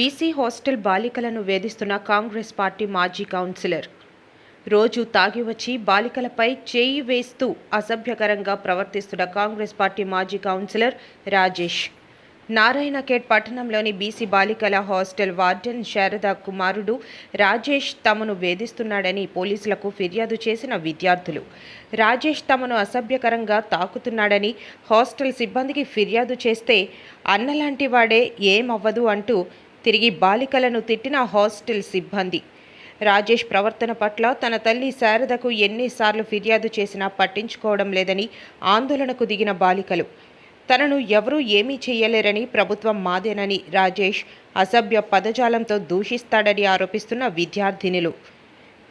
BC hostel బాలికలను వేధిస్తున్న Congress party మాజీ councillor. రోజు తాగి వచ్చి బాలికలపై చేయి వేస్తూ అసభ్యకరంగా ప్రవర్తిస్తున్న కాంగ్రెస్ పార్టీ మాజీ కౌన్సిలర్ రాజేష్. నారాయణఖేడ్ పట్టణంలోని బీసీ బాలికల హాస్టల్ వార్డెన్ శారద కుమారుడు రాజేష్ తమను వేధిస్తున్నాడని పోలీసులకు ఫిర్యాదు చేసిన విద్యార్థులు. రాజేష్ తమను అసభ్యకరంగా తాకుతున్నాడని హాస్టల్ సిబ్బందికి ఫిర్యాదు చేస్తే అన్నలాంటి వాడే ఏమవ్వదు అంటూ తిరిగి బాలికలను తిట్టిన హాస్టల్ సిబ్బంది. రాజేష్ ప్రవర్తన పట్ల తన తల్లి శారదకు ఎన్నిసార్లు ఫిర్యాదు చేసినా పట్టించుకోవడం లేదని ఆందోళనకు దిగిన బాలికలు. తనను ఎవరూ ఏమీ చేయలేరని ప్రభుత్వం మాదేనని రాజేష్ అసభ్య పదజాలంతో దూషిస్తాడని ఆరోపిస్తున్న విద్యార్థినులు.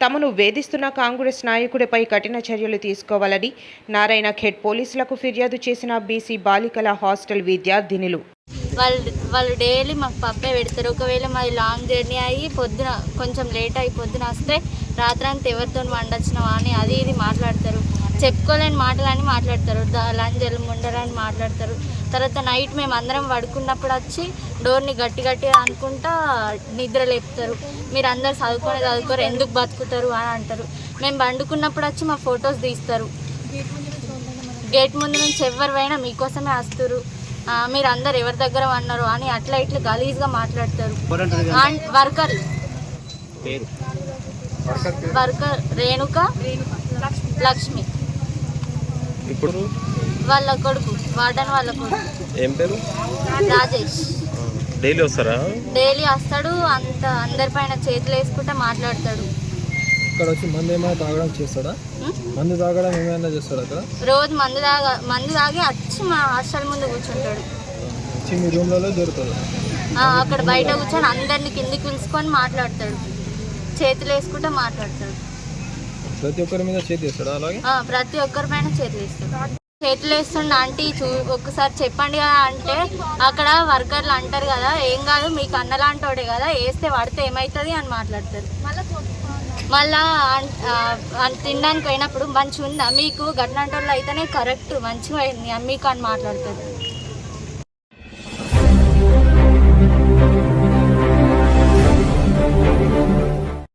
తమను వేధిస్తున్న కాంగ్రెస్ నాయకుడిపై కఠిన చర్యలు తీసుకోవాలని నారాయణ ఖేడ్ పోలీసులకు ఫిర్యాదు చేసిన బీసీ బాలికల హాస్టల్ విద్యార్థినులు. వాళ్ళు వాళ్ళు డైలీ మాకు పప్పే పెడతారు. ఒకవేళ మాది లాంగ్ జర్నీ అయ్యి పొద్దున కొంచెం లేట్ అయ్యి పొద్దున వస్తే రాత్రంతా ఎవరితో వండొచ్చినావా అని అది ఇది మాట్లాడతారు. చెప్పుకోలేని మాటలని మాట్లాడతారు. లంజలు ముండలని మాట్లాడతారు. తర్వాత నైట్ మేము అందరం పడుకున్నప్పుడు వచ్చి డోర్ని గట్టి గట్టిగా అనుకుంటా నిద్ర లేపుతారు. మీరు అందరు చదువుకొని చదువుకోరు ఎందుకు బతుకుతారు అని అంటారు. మేము పండుకున్నప్పుడు వచ్చి మా ఫొటోస్ తీస్తారు. గేట్ ముందు నుంచి ఎవరు పోయినా మీకోసమే వస్తారు. మీరు అందరు ఎవరి దగ్గర అన్నారు అని అట్లా ఇట్లా గలీజ్గా మాట్లాడతారు. And worker. పేరు? వర్కర్ రేణుక లక్ష్మి. ఇప్పుడు? వాళ్ళ కొడుకు వార్డన్ వాళ్ళ కొడుకు. ఏం పేరు? రాజేష్. డైలీ వస్తారా? డైలీ వస్తాడు అంత అందరిపైన చేతులు వేసుకుంటే మాట్లాడతాడు. ఇక్కడ వచ్చి మందు ఏమైనా తాగడం చేస్తాడా? మందు తాగడం ఏమైనా చేస్తాడా అక్కడ? రోజు మందు తాగా మందు తాగి వచ్చి మా హాస్టల్ ముందు కూర్చుంటాడు. వచ్చి మీ రూమ్లలో దొరుకుతుంది ఆ, అక్కడ బయట కూర్చొని అందరిని కిందికి పిలుచుకొని మాట్లాడతాడు. చేతులు వేసుకుంటే మాట్లాడతాడు. ప్రతి ఒక్కరి మీద చేతి చేస్తాడా అలాగే? ప్రతి ఒక్కరి పైన చేతులు వేస్తాడు. చేతులు వేస్తుండ ఆంటీ చూ ఒకసారి చెప్పండి కదా అంటే అక్కడ వర్కర్లు అంటారు కదా ఏం కాదు మీకు అన్నలాంటోడే కదా వేస్తే పడితే ఏమవుతుంది అని మాట్లాడతారు. మళ్ళా తినడానికి పోయినప్పుడు మంచిగా ఉందా మీకు గట్లాంటి వాళ్ళు అయితేనే కరెక్ట్ మంచిగా అయింది మీకు అని మాట్లాడతారు.